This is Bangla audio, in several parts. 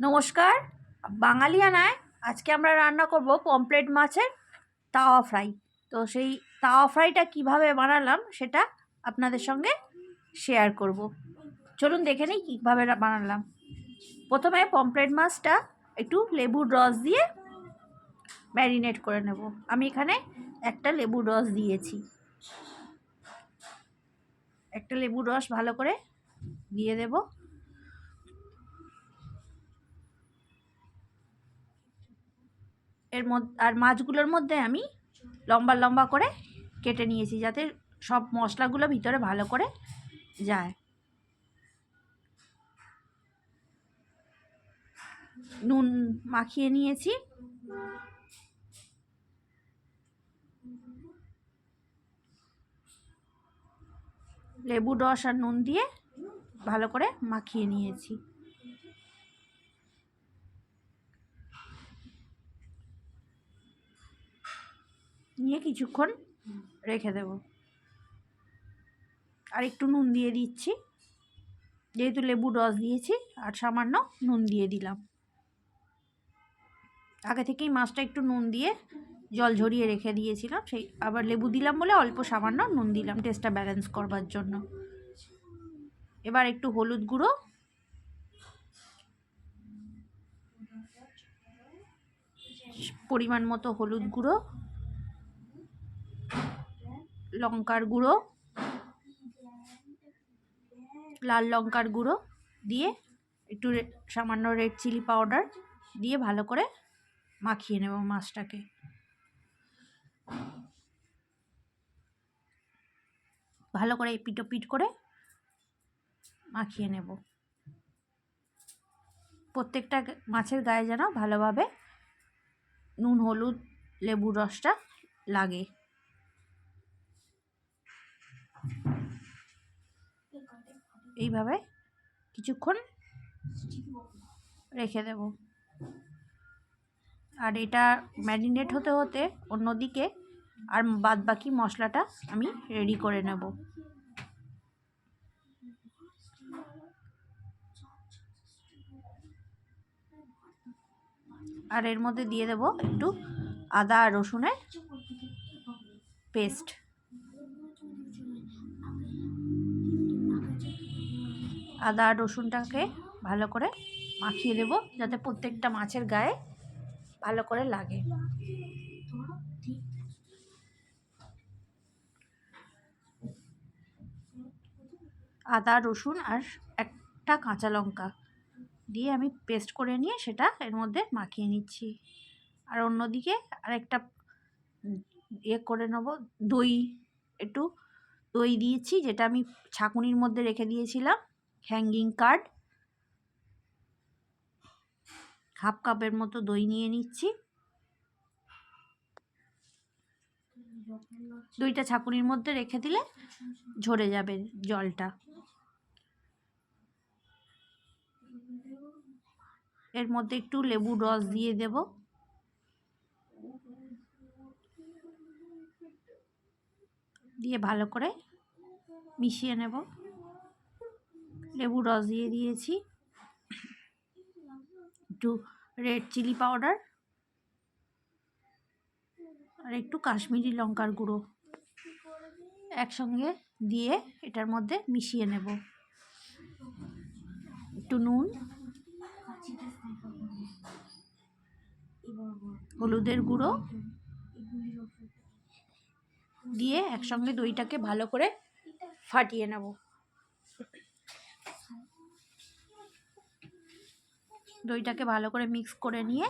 নমস্কার। বাঙালিয়ানায় আজকে আমরা রান্না করব পমপ্লেট মাছের তাওয়া ফ্রাই। তো সেই তাওয়া ফ্রাইটা কীভাবে বানালাম সেটা আপনাদের সঙ্গে শেয়ার করব। চলুন দেখে নিই কীভাবে বানালাম। প্রথমে পমপ্লেট মাছটা একটু লেবুর রস দিয়ে ম্যারিনেট করে নেব। আমি এখানে একটা লেবুর রস দিয়েছি। একটা লেবুর রস ভালো করে দিয়ে দেবো। এর মধ্যে আর মাছগুলোর মধ্যে আমি লম্বা লম্বা করে কেটে নিয়েছি যাতে সব মশলাগুলো ভিতরে ভালো করে যায়। নুন মাখিয়ে নিয়েছি। লেবু রস আর নুন দিয়ে ভালো করে মাখিয়ে নিয়েছি। নিয়ে কিছুক্ষণ রেখে দেব। আর একটু নুন দিয়ে দিচ্ছি। যেহেতু লেবুর রস দিয়েছি আর সামান্য নুন দিয়ে দিলাম। আগে থেকেই মাছটা একটু নুন দিয়ে জল ঝরিয়ে রেখে দিয়েছিলাম। সেই আবার লেবু দিলাম বলে অল্প সামান্য নুন দিলাম টেস্টটা ব্যালেন্স করবার জন্য। এবার একটু হলুদ গুঁড়ো। পরিমাণ মতো হলুদ গুঁড়ো। লঙ্কার গুঁড়ো, লাল লঙ্কার গুঁড়ো দিয়ে একটু সামান্য রেড চিলি পাউডার দিয়ে ভালো করে মাখিয়ে নেব মাছটাকে। ভালো করে এপিট ওপিট করে মাখিয়ে নেব। প্রত্যেকটা মাছের গায়ে যেন ভালোভাবে নুন, হলুদ, লেবুর রসটা লাগে। এইভাবে কিছুক্ষণ রেখে দেব। আর এটা ম্যারিনেট হতে হতে অন্যদিকে আর বাদ বাকি মশলাটা আমি রেডি করে নেব। আর এর মধ্যে দিয়ে দেব একটু আদা রসুনের পেস্ট। আদা, রসুনটাকে ভালো করে মাখিয়ে দেব, যাতে প্রত্যেকটা মাছের গায়ে ভালো করে লাগে। আদা, রসুন আর একটা কাঁচা লঙ্কা দিয়ে আমি পেস্ট করে নিয়ে সেটা এর মধ্যে মাখিয়ে নিচ্ছি। আর অন্যদিকে আরেকটা উম ইয়ে করে নেব, দই। একটু দই দিয়েছি, যেটা আমি ছাঁকুনির মধ্যে রেখে দিয়েছিলাম। হ্যাঙ্গিং কার্ড হাফ কাপের মতো দই নিয়ে নিচ্ছি। দইটা ছাঁকুনির মধ্যে রেখে দিলে ঝরে যাবে জলটা। এর মধ্যে একটু লেবুর রস দিয়ে দেব। দিয়ে ভালো করে মিশিয়ে নেব। লেবুর রস দিয়ে দিয়েছি। একটু রেড চিলি পাউডার আর একটু কাশ্মীরি লঙ্কার গুঁড়ো একসঙ্গে দিয়ে এটার মধ্যে মিশিয়ে নেব। একটু নুন, হলুদের গুঁড়ো দিয়ে একসঙ্গে দইটাকে ভালো করে ফাটিয়ে নেব। দইটাকে ভালো করে মিক্স করে নিয়ে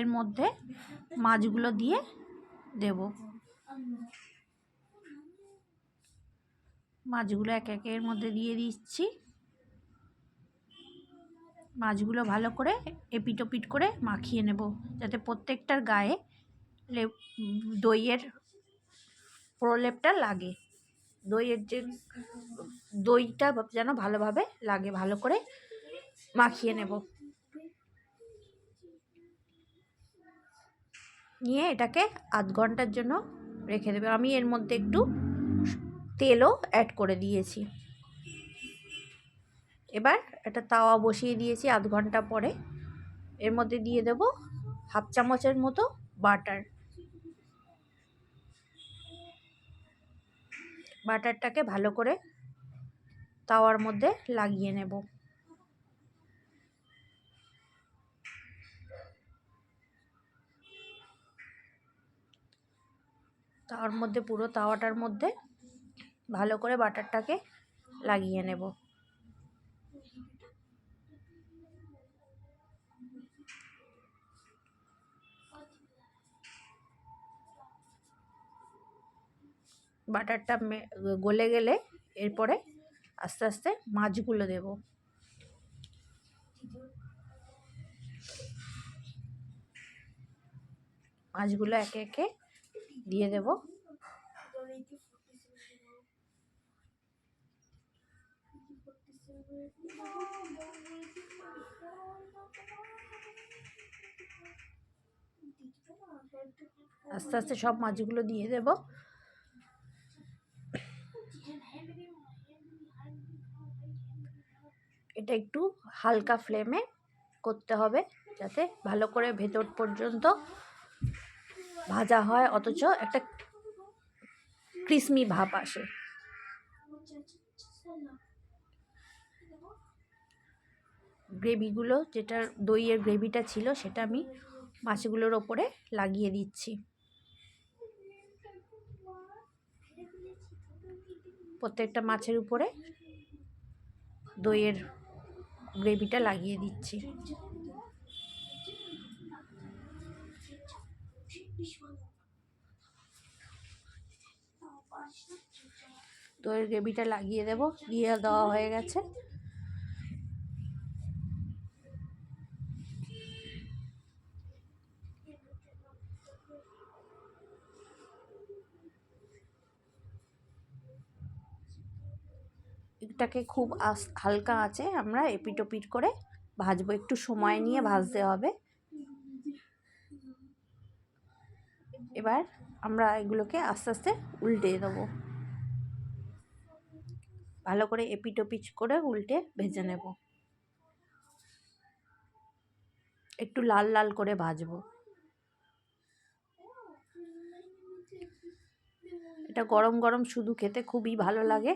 এর মধ্যে মাছগুলো দিয়ে দেব। মাছগুলো এক একে এর মধ্যে দিয়ে দিচ্ছি। মাছগুলো ভালো করে এপিট ওপিট করে মাখিয়ে নেব যাতে প্রত্যেকটার গায়ে দইয়ের প্রলেপটা লাগে। দইয়ের যে দইটা যেন ভালোভাবে লাগে, ভালো করে মাখিয়ে নেব। নিয়ে এটাকে আধ ঘণ্টার জন্য রেখে দেবে। আমি এর মধ্যে একটু তেলও অ্যাড করে দিয়েছি। এবার একটা তাওয়া বসিয়ে দিয়েছি আধ ঘণ্টা পরে। এর মধ্যে দিয়ে দেব হাফ চামচের মতো বাটার। বাটারটাকে ভালো করে তাওয়ার মধ্যে লাগিয়ে নেব। তাওয়ার মধ্যে পুরো তাওয়াটার মধ্যে ভালো করে বাটারটাকে লাগিয়ে নেব। বাটারটা গলে গেলে এরপরে আস্তে আস্তে মাছগুলো দেব। মাছগুলো একে একে দিয়ে দেব। আস্তে আস্তে সব মাছগুলো দিয়ে দেব। এটা একটু হালকা ফ্লেমে করতে হবে যাতে ভালো করে ভেতর পর্যন্ত ভাজা হয়, অথচ একটা ক্রিসমি ভাব আসে। গ্রেভিগুলো যেটা দইয়ের গ্রেভিটা ছিল, সেটা আমি মাছগুলোর ওপরে লাগিয়ে দিচ্ছি। প্রত্যেকটা মাছের উপরে দইয়ের গ্রেভিটা লাগিয়ে দিচ্ছি। দইয়ের গ্রেভিটা লাগিয়ে দেব, দিয়ে দেওয়া হয়ে গেছে। এটাকে খুব আস, হালকা আছে আমরা এপিট ওপিট করে ভাজবো। একটু সময় নিয়ে ভাজতে হবে। এবার আমরা এগুলোকে আস্তে আস্তে উল্টে দেবো। ভালো করে এপিট ওপিট করে উল্টে ভেজে নেব। একটু লাল লাল করে ভাজবো। এটা গরম গরম শুধু খেতে খুবই ভালো লাগে।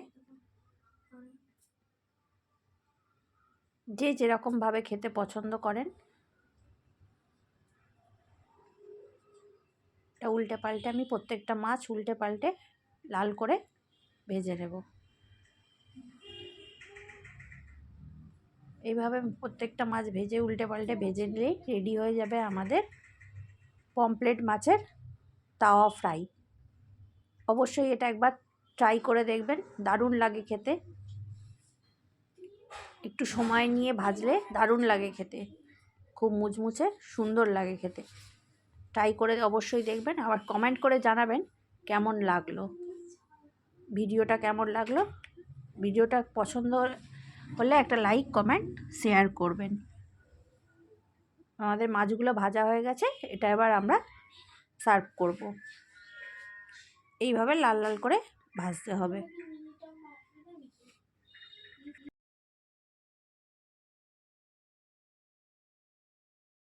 যে যেরকমভাবে খেতে পছন্দ করেন। উল্টে পাল্টে আমি প্রত্যেকটা মাছ উল্টে পাল্টে লাল করে ভেজে নেব। এইভাবে প্রত্যেকটা মাছ ভেজে উল্টে পাল্টে ভেজে নিলেই রেডি হয়ে যাবে আমাদের পমপ্লেট মাছের তাওয়া ফ্রাই। অবশ্যই এটা একবার ট্রাই করে দেখবেন, দারুণ লাগে খেতে। একটু সময় নিয়ে ভাজলে দারুণ লাগে খেতে। খুব মুচমুচে, সুন্দর লাগে খেতে। ট্রাই করে অবশ্যই দেখবেন, আবার কমেন্ট করে জানাবেন কেমন লাগল। ভিডিওটা কেমন লাগল? ভিডিওটা পছন্দ হলে একটা লাইক কমেন্ট শেয়ার করবেন। আমাদের মাছগুলো ভাজা হয়ে গেছে, এটা এবার আমরা সার্ভ করব। এইভাবে লাল লাল করে ভাজতে হবে।